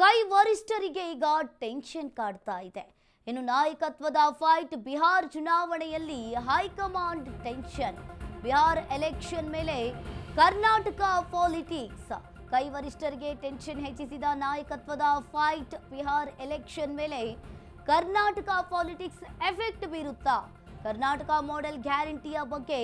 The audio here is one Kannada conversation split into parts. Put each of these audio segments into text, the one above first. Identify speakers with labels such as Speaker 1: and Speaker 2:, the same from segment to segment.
Speaker 1: ಕೈ ವರಿಷ್ಠರಿಗೆ ಈಗ ಟೆನ್ಷನ್ ಕಾಡ್ತಾ ಇದೆ. ಇನ್ನು ನಾಯಕತ್ವದ ಫೈಟ್ ಬಿಹಾರ್ ಚುನಾವಣೆಯಲ್ಲಿ ಹೈಕಮಾಂಡ್ ಟೆನ್ಷನ್ ಬಿಹಾರ್ ಎಲೆಕ್ಷನ್ ಮೇಲೆ ಕರ್ನಾಟಕ ಪಾಲಿಟಿಕ್ಸ್ ಕೈ ವರಿಷ್ಠರಿಗೆ ಟೆನ್ಷನ್ ಹೆಚ್ಚಿಸಿದ ನಾಯಕತ್ವದ ಫೈಟ್ ಬಿಹಾರ್ ಎಲೆಕ್ಷನ್ ಮೇಲೆ ಕರ್ನಾಟಕ ಪಾಲಿಟಿಕ್ಸ್ ಎಫೆಕ್ಟ್ ಬೀರುತ್ತಾ. ಕರ್ನಾಟಕ ಮಾಡೆಲ್ ಗ್ಯಾರಂಟಿಯ ಬಗ್ಗೆ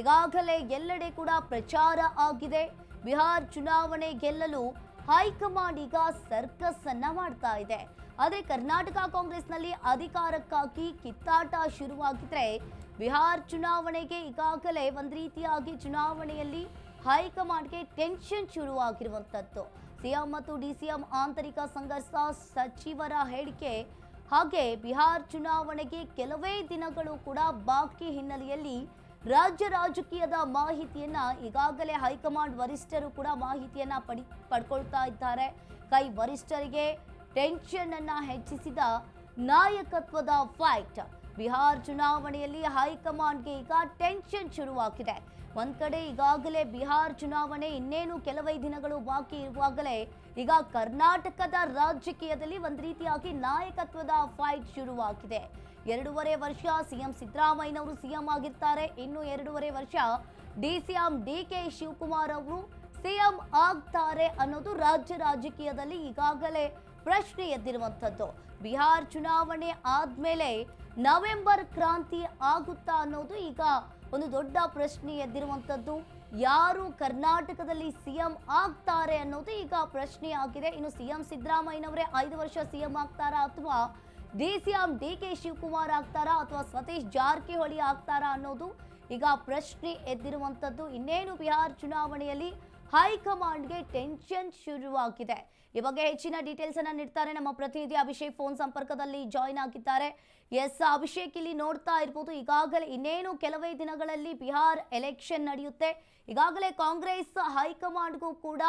Speaker 1: ಈಗಾಗಲೇ ಎಲ್ಲೆಡೆ ಕೂಡ ಪ್ರಚಾರ ಆಗಿದೆ. ಬಿಹಾರ್ ಚುನಾವಣೆ ಗೆಲ್ಲಲು ಹೈಕಮಾಂಡ್ ಈಗ ಸರ್ಕಸ್ ಅನ್ನ ಮಾಡ್ತಾ ಇದೆ. ಆದರೆ ಕರ್ನಾಟಕ ಕಾಂಗ್ರೆಸ್ನಲ್ಲಿ ಅಧಿಕಾರಕ್ಕಾಗಿ ಕಿತ್ತಾಟ ಶುರುವಾಗಿದ್ರೆ ಬಿಹಾರ್ ಚುನಾವಣೆಗೆ ಈಗಾಗಲೇ ಒಂದು ರೀತಿಯಾಗಿ ಚುನಾವಣೆಯಲ್ಲಿ ಹೈಕಮಾಂಡ್ಗೆ ಟೆನ್ಷನ್ ಶುರುವಾಗಿರುವಂಥದ್ದು ಸಿಎಂ ಮತ್ತು ಡಿಸಿಎಂ ಆಂತರಿಕ ಸಂಘರ್ಷ ಸಚಿವರ ಹೇಳಿಕೆ ಹಾಗೆ ಬಿಹಾರ್ ಚುನಾವಣೆಗೆ ಕೆಲವೇ ದಿನಗಳು ಕೂಡ ಬಾಕಿ ಹಿನ್ನೆಲೆಯಲ್ಲಿ ರಾಜ್ಯ ರಾಜಕೀಯದ ಮಾಹಿತಿಯನ್ನ ಈಗಾಗಲೇ ಹೈಕಮಾಂಡ್ ವರಿಷ್ಠರು ಕೂಡ ಮಾಹಿತಿಯನ್ನ ಪಡಿ ಪಡ್ಕೊಳ್ತಾ ಇದ್ದಾರೆ. ಕೈ ವರಿಷ್ಠರಿಗೆ ಟೆನ್ಷನ್ ಅನ್ನ ಹೆಚ್ಚಿಸಿದ ನಾಯಕತ್ವದ ಫೈಟ್ ಬಿಹಾರ್ ಚುನಾವಣೆಯಲ್ಲಿ ಹೈಕಮಾಂಡ್ಗೆ ಈಗ ಟೆನ್ಷನ್ ಶುರುವಾಗಿದೆ. ಒಂದ್ ಕಡೆ ಈಗಾಗಲೇ ಬಿಹಾರ್ ಚುನಾವಣೆ ಇನ್ನೇನು ಕೆಲವೇ ದಿನಗಳು ಬಾಕಿ ಇರುವಾಗಲೇ ಈಗ ಕರ್ನಾಟಕದ ರಾಜಕೀಯದಲ್ಲಿ ಒಂದ್ ರೀತಿಯಾಗಿ ನಾಯಕತ್ವದ ಫೈಟ್ ಶುರುವಾಗಿದೆ. ಎರಡೂವರೆ ವರ್ಷ ಸಿಎಂ ಸಿದ್ದರಾಮಯ್ಯನವರು ಸಿಎಂ ಆಗಿರ್ತಾರೆ. ಇನ್ನು ಎರಡೂವರೆ ವರ್ಷ ಡಿ ಡಿಕೆ ಶಿವಕುಮಾರ್ ಅವರು ಸಿಎಂ ಆಗ್ತಾರೆ ಅನ್ನೋದು ರಾಜ್ಯ ರಾಜಕೀಯದಲ್ಲಿ ಈಗಾಗಲೇ ಪ್ರಶ್ನೆ ಎದ್ದಿರುವಂಥದ್ದು. ಬಿಹಾರ್ ಚುನಾವಣೆ ಆದ್ಮೇಲೆ ನವೆಂಬರ್ ಕ್ರಾಂತಿ ಆಗುತ್ತಾ ಅನ್ನೋದು ಈಗ ಒಂದು ದೊಡ್ಡ ಪ್ರಶ್ನೆ ಎದ್ದಿರುವಂಥದ್ದು. ಯಾರು ಕರ್ನಾಟಕದಲ್ಲಿ ಸಿಎಂ ಆಗ್ತಾರೆ ಅನ್ನೋದು ಈಗ ಪ್ರಶ್ನೆ ಆಗಿದೆ ಇನ್ನು ಸಿಎಂ ಸಿದ್ದರಾಮಯ್ಯನವರೇ ಐದು ವರ್ಷ ಸಿಎಂ ಆಗ್ತಾರಾ ಅಥವಾ D CM D K Shivakumar ಆಗ್ತಾರಾ ಅಥವಾ ಸತೀಶ್ ಜಾರಕಿಹೊಳಿ ಆಗ್ತಾರಾ ಅನ್ನೋದು ಈಗ ಪ್ರಶ್ನೆ ಎದ್ದಿರುವಂಥದ್ದು. ಇನ್ನೇನು ಬಿಹಾರ್ ಚುನಾವಣೆಯಲ್ಲಿ ಹೈಕಮಾಂಡ್ಗೆ ಟೆನ್ಷನ್ ಶುರುವಾಗಿದೆ. ಈ ಬಗ್ಗೆ ಹೆಚ್ಚಿನ ಡೀಟೇಲ್ಸ್ ಅನ್ನ ನೀಡ್ತಾರೆ ನಮ್ಮ ಪ್ರತಿನಿಧಿ ಅಭಿಷೇಕ್. ಫೋನ್ ಸಂಪರ್ಕದಲ್ಲಿ ಜಾಯಿನ್ ಆಗಿದ್ದಾರೆ. ಎಸ್, ಅಭಿಷೇಕ್ ಇಲ್ಲಿ ನೋಡ್ತಾ ಇರ್ಬೋದು. ಈಗಾಗಲೇ ಇನ್ನೇನು ಕೆಲವೇ ದಿನಗಳಲ್ಲಿ ಬಿಹಾರ್ ಎಲೆಕ್ಷನ್ ನಡೆಯುತ್ತೆ. ಈಗಾಗಲೇ ಕಾಂಗ್ರೆಸ್ ಹೈಕಮಾಂಡ್ಗೂ ಕೂಡ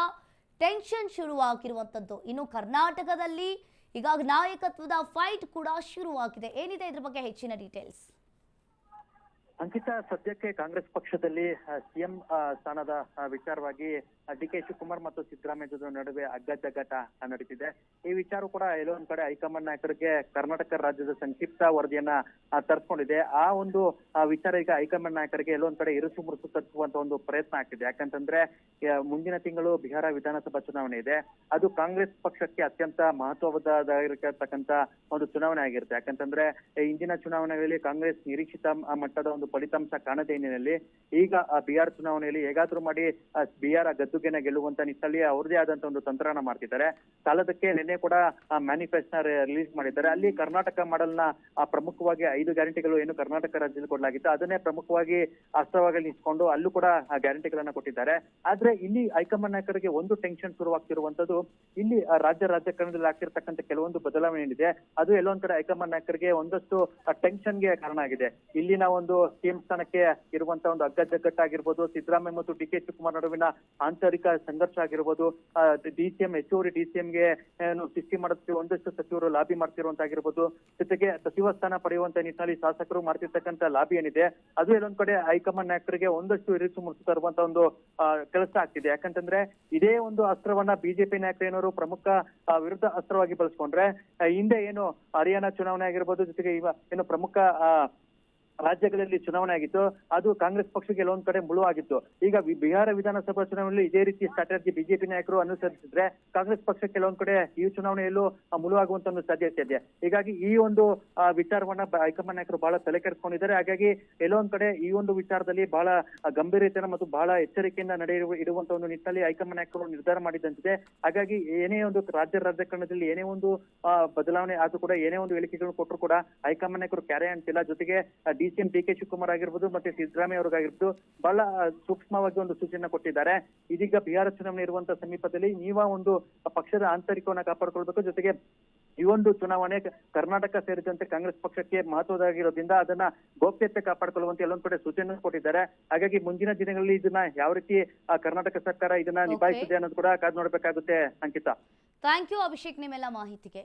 Speaker 1: ಟೆನ್ಷನ್ ಶುರುವಾಗಿರುವಂಥದ್ದು. ಇನ್ನು ಕರ್ನಾಟಕದಲ್ಲಿ ಈಗ ನಾಯಕತ್ವದ ಫೈಟ್ ಕೂಡ ಶುರುವಾಗಿದೆ. ಏನಿದೆ ಇದ್ರ ಬಗ್ಗೆ ಹೆಚ್ಚಿನ ಡೀಟೇಲ್ಸ್
Speaker 2: ಅಂಕಿತ ಸದ್ಯಕ್ಕೆ ಕಾಂಗ್ರೆಸ್ ಪಕ್ಷದಲ್ಲಿ ಸಿಎಂ ಸ್ಥಾನದ ವಿಚಾರವಾಗಿ ಡಿ ಕೆ ಶಿವಕುಮಾರ್ ಮತ್ತು ಸಿದ್ದರಾಮಯ್ಯ ನಡುವೆ ಅಗ್ಗಜಗ್ಗಾಟ ನಡೀತಿದೆ. ಈ ವಿಚಾರ ಕೂಡ ಎಲ್ಲೋ ಒಂದ್ ಕಡೆ ಹೈಕಮಾಂಡ್ ನಾಯಕರಿಗೆ ಕರ್ನಾಟಕ ರಾಜ್ಯದ ಸಂಕ್ಷಿಪ್ತ ವರದಿಯನ್ನ ತರ್ಸ್ಕೊಂಡಿದೆ. ಆ ಒಂದು ವಿಚಾರ ಈಗ ಹೈಕಮಾಂಡ್ ನಾಯಕರಿಗೆ ಎಲ್ಲೋ ಒಂದ್ ಕಡೆ ಇರುಸು ಮುರುಸು ತಕ್ಕುವಂತ ಒಂದು ಪ್ರಯತ್ನ ಆಗ್ತಿದೆ. ಯಾಕಂತಂದ್ರೆ ಮುಂದಿನ ತಿಂಗಳು ಬಿಹಾರ ವಿಧಾನಸಭಾ ಚುನಾವಣೆ ಇದೆ. ಅದು ಕಾಂಗ್ರೆಸ್ ಪಕ್ಷಕ್ಕೆ ಅತ್ಯಂತ ಮಹತ್ವದಾಗಿರತಕ್ಕಂತ ಒಂದು ಚುನಾವಣೆ ಆಗಿರುತ್ತೆ. ಯಾಕಂತಂದ್ರೆ ಇಂದಿನ ಚುನಾವಣೆಗಳಲ್ಲಿ ಕಾಂಗ್ರೆಸ್ ನಿರೀಕ್ಷಿತ ಮಟ್ಟದ ಒಂದು ಫಲಿತಾಂಶ ಕಾಣದ ಹಿನ್ನೆಲೆಯಲ್ಲಿ ಈಗ ಬಿಹಾರ್ ಚುನಾವಣೆಯಲ್ಲಿ ಹೇಗಾದ್ರೂ ಮಾಡಿ ಬಿಹಾರ ಬಿಹಾರ ಗದ್ದುಗೆನ ಗೆಲ್ಲುವಂತ ನಿಟ್ಟಲ್ಲಿ ಅವ್ರದೇ ಆದಂತ ಒಂದು ತಂತ್ರನ ಮಾಡ್ತಿದ್ದಾರೆ. ಸಾಲದಕ್ಕೆ ನಿನ್ನೆ ಕೂಡ ಮ್ಯಾನಿಫೆಸ್ಟೋ ರಿಲೀಸ್ ಮಾಡಿದ್ದಾರೆ. ಅಲ್ಲಿ ಕರ್ನಾಟಕ ಮಾಡಲ್ನ ಪ್ರಮುಖವಾಗಿ ಐದು ಗ್ಯಾರಂಟಿಗಳು ಏನು ಕರ್ನಾಟಕ ರಾಜ್ಯದಲ್ಲಿ ಕೊಡಲಾಗಿತ್ತು. ಅದನ್ನೇ ಪ್ರಮುಖವಾಗಿ ಅಸ್ತ್ರವಾಗಿ ನಿಂತ್ಕೊಂಡು ಅಲ್ಲೂ ಕೂಡ ಗ್ಯಾರಂಟಿಗಳನ್ನ ಕೊಟ್ಟಿದ್ದಾರೆ. ಆದ್ರೆ ಇಲ್ಲಿ ಹೈಕಮಾಂಡ್ ನಾಯಕರಿಗೆ ಒಂದು ಟೆನ್ಷನ್ ಶುರುವಾಗ್ತಿರುವಂತದ್ದು ಇಲ್ಲಿ ರಾಜ್ಯ ರಾಜಕಾರಣದಲ್ಲಿ ಆಗ್ತಿರ್ತಕ್ಕಂಥ ಕೆಲವೊಂದು ಬದಲಾವಣೆ ಏನಿದೆ, ಅದು ಎಲ್ಲೊಂದ್ ಕಡೆ ಹೈಕಮಾಂಡ್ ನಾಯಕರಿಗೆ ಒಂದಷ್ಟು ಟೆನ್ಷನ್ಗೆ ಕಾರಣ ಆಗಿದೆ. ಇಲ್ಲಿನ ಒಂದು ಸಿಎಂ ಸ್ಥಾನಕ್ಕೆ ಇರುವಂತ ಒಂದು ಅಗ್ಗಜಗ್ಗಟ್ಟಾಗಿರ್ಬೋದು ಸಿದ್ದರಾಮಯ್ಯ ಮತ್ತು ಡಿ ಕೆ ಶಿವಕುಮಾರ್ ನಡುವಿನ ಆಂತರಿಕ ಸಂಘರ್ಷ ಆಗಿರ್ಬೋದು ಡಿ ಸಿಎಂ ಹೆಚ್ಚುವರಿ ಡಿ ಸಿಎಂಗೆ ಏನು ಸೃಷ್ಟಿ ಮಾಡುತ್ತೆ, ಒಂದಷ್ಟು ಸಚಿವರು ಲಾಬಿ ಮಾಡ್ತಿರುವಂತಾಗಿರ್ಬೋದು. ಜೊತೆಗೆ ಸಚಿವ ಸ್ಥಾನ ಪಡೆಯುವಂತ ನಿಟ್ಟಿನಲ್ಲಿ ಶಾಸಕರು ಮಾಡ್ತಿರ್ತಕ್ಕಂಥ ಲಾಬಿ ಏನಿದೆ, ಅದು ಎಲ್ಲೊಂದ್ ಕಡೆ ಹೈಕಮಾಂಡ್ ನಾಯಕರಿಗೆ ಒಂದಷ್ಟು ಇರಿಸು ಮುಡಿಸ್ತಾ ತರುವಂತ ಒಂದು ಕೆಲಸ ಆಗ್ತಿದೆ. ಯಾಕಂತಂದ್ರೆ ಇದೇ ಒಂದು ಅಸ್ತ್ರವನ್ನ ಬಿಜೆಪಿ ನಾಯಕರೇನವರು ಪ್ರಮುಖ ವಿರುದ್ಧ ಅಸ್ತ್ರವಾಗಿ ಬಳಸ್ಕೊಂಡ್ರೆ ಹಿಂದೆ ಏನು ಹರಿಯಾಣ ಚುನಾವಣೆ ಆಗಿರ್ಬೋದು, ಜೊತೆಗೆ ಇವ ಏನು ಪ್ರಮುಖ ರಾಜ್ಯಗಳಲ್ಲಿ ಚುನಾವಣೆ ಆಗಿತ್ತು. ಅದು ಕಾಂಗ್ರೆಸ್ ಪಕ್ಷಕ್ಕೆ ಕೆಲವೊಂದು ಕಡೆ ಮುಳುವಾಗಿತ್ತು. ಈಗ ಬಿಹಾರ ವಿಧಾನಸಭಾ ಚುನಾವಣೆಯಲ್ಲಿ ಇದೇ ರೀತಿ ಸ್ಟ್ರಾಟಜಿ ಬಿಜೆಪಿ ನಾಯಕರು ಅನುಸರಿಸಿದ್ರೆ ಕಾಂಗ್ರೆಸ್ ಪಕ್ಷ ಕೆಲವೊಂದು ಕಡೆ ಈ ಚುನಾವಣೆಯಲ್ಲೂ ಮುಳುವಾಗುವಂತ ಒಂದು ಸಾಧ್ಯತೆ ಇದೆ. ಹೀಗಾಗಿ ಈ ಒಂದು ವಿಚಾರವನ್ನ ಹೈಕಮಾಂಡ್ ನಾಯಕರು ಬಹಳ ತಲೆ ಕೆಡಿಸಿಕೊಂಡಿದ್ದಾರೆ. ಹಾಗಾಗಿ ಕೆಲವೊಂದು ಕಡೆ ಈ ಒಂದು ವಿಚಾರದಲ್ಲಿ ಬಹಳ ಗಂಭೀರತೆಯನ್ನು ಮತ್ತು ಬಹಳ ಎಚ್ಚರಿಕೆಯಿಂದ ನಡೆಯುವ ಇಡುವಂತ ಒಂದು ನಿಟ್ಟಿನಲ್ಲಿ ಹೈಕಮಾಂಡ್ ನಾಯಕರು ನಿರ್ಧಾರ ಮಾಡಿದಂತಿದೆ. ಹಾಗಾಗಿ ಏನೇ ಒಂದು ರಾಜ್ಯ ರಾಜಕಾರಣದಲ್ಲಿ ಏನೇ ಒಂದು ಬದಲಾವಣೆ ಆದ್ರೂ ಕೂಡ, ಏನೇ ಒಂದು ಹೇಳಿಕೆಗಳು ಕೊಟ್ಟರು ಕೂಡ ಹೈಕಮಾಂಡ್ ನಾಯಕರು ಕ್ಯಾರೆ ಅಂತಿಲ್ಲ ಜೊತೆಗೆ D C M D K Shivakumar ಆಗಿರ್ಬೋದು ಮತ್ತೆ ಸಿದ್ದರಾಮಯ್ಯ ಅವ್ರಿಗಾಗಿರ್ಬೋದು ಬಹಳ ಸೂಕ್ಷ್ಮವಾಗಿ ಒಂದು ಸೂಚನೆ ಕೊಟ್ಟಿದ್ದಾರೆ. ಇದೀಗ ಬಿಹಾರ ಚುನಾವಣೆ ಇರುವಂತಹ ಸಮೀಪದಲ್ಲಿ ನೀವ ಒಂದು ಪಕ್ಷದ ಆಂತರಿಕವನ್ನ ಕಾಪಾಡ್ಕೊಳ್ಬೇಕು. ಜೊತೆಗೆ ಈ ಒಂದು ಚುನಾವಣೆ ಕರ್ನಾಟಕ ಸೇರಿದಂತೆ ಕಾಂಗ್ರೆಸ್ ಪಕ್ಷಕ್ಕೆ ಮಹತ್ವದಾಗಿರೋದ್ರಿಂದ ಅದನ್ನ ಗೌಪ್ಯತೆ ಕಾಪಾಡಿಕೊಳ್ಳುವಂತೆ ಎಲ್ಲೊಂದ್ ಕಡೆ ಸೂಚನೆ ಕೊಟ್ಟಿದ್ದಾರೆ. ಹಾಗಾಗಿ ಮುಂದಿನ ದಿನಗಳಲ್ಲಿ ಇದನ್ನ ಯಾವ ರೀತಿ ಕರ್ನಾಟಕ ಸರ್ಕಾರ ಇದನ್ನ. ನಿಭಾಯಿಸಿದೆ ಅನ್ನೋದು ಕೂಡ ಕಾದ್ ನೋಡ್ಬೇಕಾಗುತ್ತೆ. ಅಂಕಿತಾ.
Speaker 1: ಥ್ಯಾಂಕ್ ಯು ಅಭಿಷೇಕ್ ನಿಮ್ಮೆಲ್ಲ ಮಾಹಿತಿಗೆ.